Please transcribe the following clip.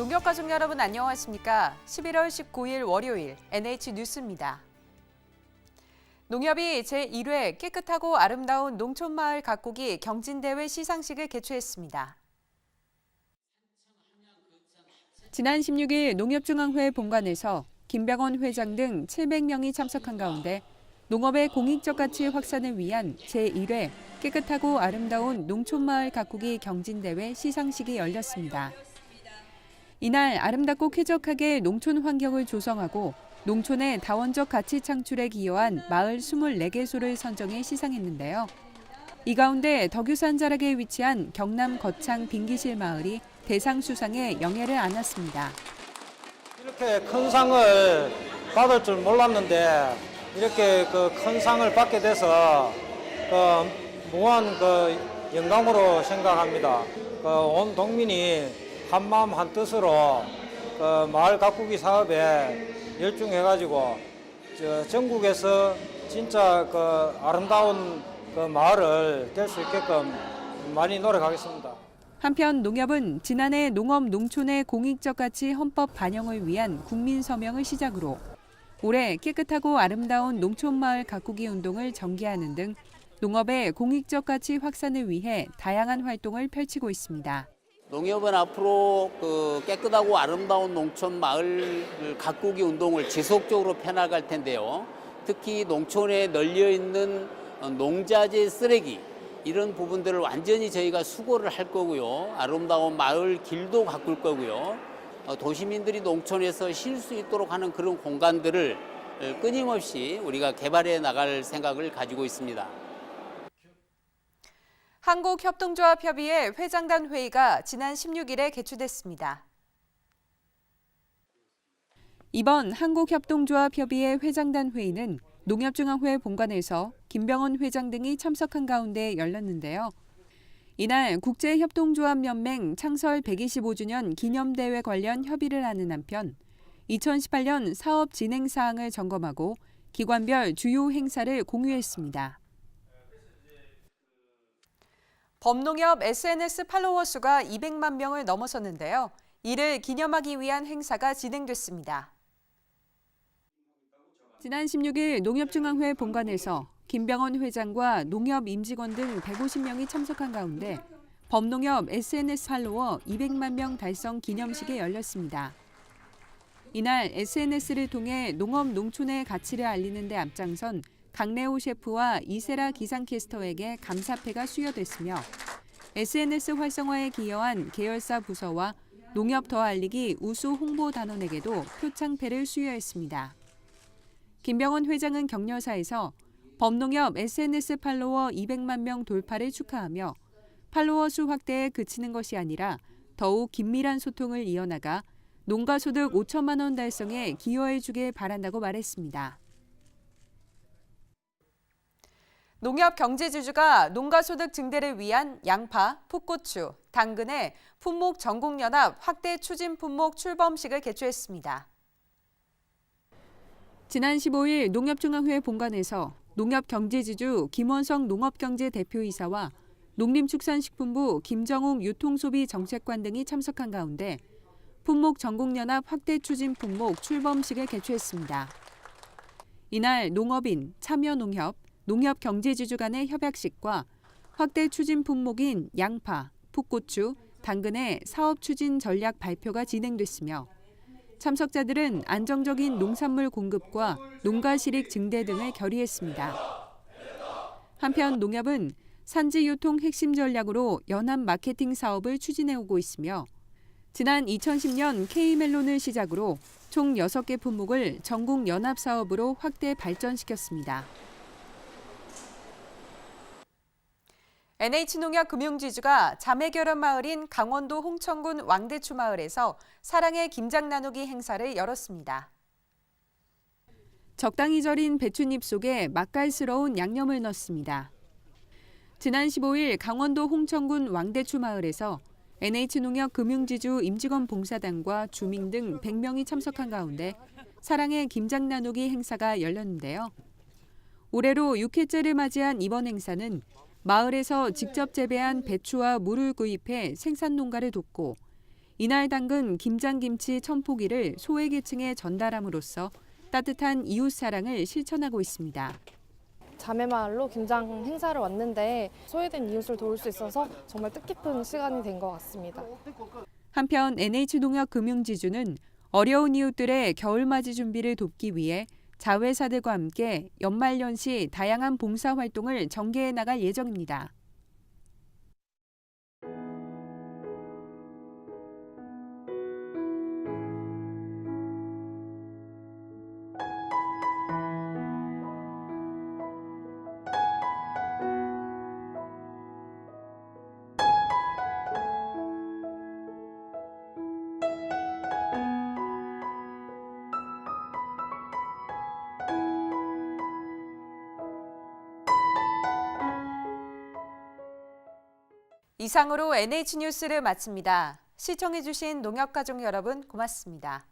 농협 가족 여러분 안녕하십니까? 11월 19일 월요일 NH 뉴스입니다. 농협이 제1회 깨끗하고 아름다운 농촌마을 가꾸기 경진대회 시상식을 개최했습니다. 지난 16일 농협중앙회 본관에서 김병원 회장 등 700명이 참석한 가운데 농업의 공익적 가치 확산을 위한 제1회 깨끗하고 아름다운 농촌마을 가꾸기 경진대회 시상식이 열렸습니다. 이날 아름답고 쾌적하게 농촌 환경을 조성하고 농촌의 다원적 가치 창출에 기여한 마을 24개소를 선정해 시상했는데요. 이 가운데 덕유산 자락에 위치한 경남 거창 빙기실 마을이 대상 수상에 영예를 안았습니다. 이렇게 큰 상을 받을 줄 몰랐는데 이렇게 그 큰 상을 받게 돼서 그 무한 그 영광으로 생각합니다. 그온 국민이 한 마음 한 뜻으로 그 마을 가꾸기 사업에 열중해가지고 저 전국에서 진짜 그 아름다운 그 마을을 될 수 있게끔 많이 노력하겠습니다. 한편 농협은 지난해 농업 농촌의 공익적 가치 헌법 반영을 위한 국민 서명을 시작으로 올해 깨끗하고 아름다운 농촌 마을 가꾸기 운동을 전개하는 등 농업의 공익적 가치 확산을 위해 다양한 활동을 펼치고 있습니다. 농협은 앞으로 그 깨끗하고 아름다운 농촌 마을 가꾸기 운동을 지속적으로 펴나갈 텐데요. 특히 농촌에 널려 있는 농자재 쓰레기 이런 부분들을 완전히 저희가 수거를 할 거고요. 아름다운 마을 길도 가꿀 거고요. 어, 도시민들이 농촌에서 쉴 수 있도록 하는 그런 공간들을 끊임없이 우리가 개발해 나갈 생각을 가지고 있습니다. 한국협동조합협의회 회장단 회의가 지난 16일에 개최됐습니다. 이번 한국협동조합협의회 회장단 회의는 농협중앙회 본관에서 김병원 회장 등이 참석한 가운데 열렸는데요. 이날 국제협동조합연맹 창설 125주년 기념대회 관련 협의를 하는 한편 2018년 사업 진행 사항을 점검하고 기관별 주요 행사를 공유했습니다. 범농협 SNS 팔로워 수가 200만 명을 넘어섰는데요. 이를 기념하기 위한 행사가 진행됐습니다. 지난 16일 농협중앙회 본관에서 김병원 회장과 농협 임직원 등 150명이 참석한 가운데 범농협 SNS 팔로워 200만 명 달성 기념식이 열렸습니다. 이날 SNS를 통해 농업 농촌의 가치를 알리는 데 앞장선 강래호 셰프와 이세라 기상캐스터에게 감사패가 수여됐으며 SNS 활성화에 기여한 계열사 부서와 농협 더 알리기 우수 홍보 단원에게도 표창패를 수여했습니다. 김병원 회장은 격려사에서 범농협 SNS 팔로워 200만 명 돌파를 축하하며 팔로워 수 확대에 그치는 것이 아니라 더욱 긴밀한 소통을 이어나가 농가 소득 5천만 원 달성에 기여해 주길 바란다고 말했습니다. 농협 경제주주가 농가소득 증대를 위한 양파, 풋고추, 당근의 품목 전국연합 확대 추진 품목 출범식을 개최했습니다. 지난 15일 농협중앙회 본관에서 농협 경제지주 김원성 농업경제 대표이사와 농림축산식품부 김정욱 유통소비정책관 등이 참석한 가운데 품목 전국연합 확대 추진 품목 출범식을 개최했습니다. 이날 농업인, 참여농협, 농협 경제지주 간의 협약식과 확대 추진 품목인 양파, 풋고추, 당근의 사업 추진 전략 발표가 진행됐으며 참석자들은 안정적인 농산물 공급과 농가 실익 증대 등을 결의했습니다. 한편 농협은 산지 유통 핵심 전략으로 연합 마케팅 사업을 추진해 오고 있으며 지난 2010년 K멜론을 시작으로 총 6개 품목을 전국 연합 사업으로 확대 발전시켰습니다. NH농협 금융지주가 자매결합 마을인 강원도 홍천군 왕대추 마을에서 사랑의 김장 나누기 행사를 열었습니다. 적당히 절인 배춧잎 속에 맛깔스러운 양념을 넣습니다. 지난 15일 강원도 홍천군 왕대추 마을에서 NH농협 금융지주 임직원 봉사단과 주민 등 100명이 참석한 가운데 사랑의 김장 나누기 행사가 열렸는데요. 올해로 6회째를 맞이한 이번 행사는 마을에서 직접 재배한 배추와 물을 구입해 생산 농가를 돕고 이날 담근 김장김치 천포기를 소외계층에 전달함으로써 따뜻한 이웃 사랑을 실천하고 있습니다. 자매마을로 김장 행사를 왔는데 소외된 이웃을 도울 수 있어서 정말 뜻깊은 시간이 된 것 같습니다. 한편 NH농협 금융지주는 어려운 이웃들의 겨울맞이 준비를 돕기 위해 자회사들과 함께 연말연시 다양한 봉사 활동을 전개해 나갈 예정입니다. 이상으로 NH뉴스를 마칩니다. 시청해주신 농협가족 여러분 고맙습니다.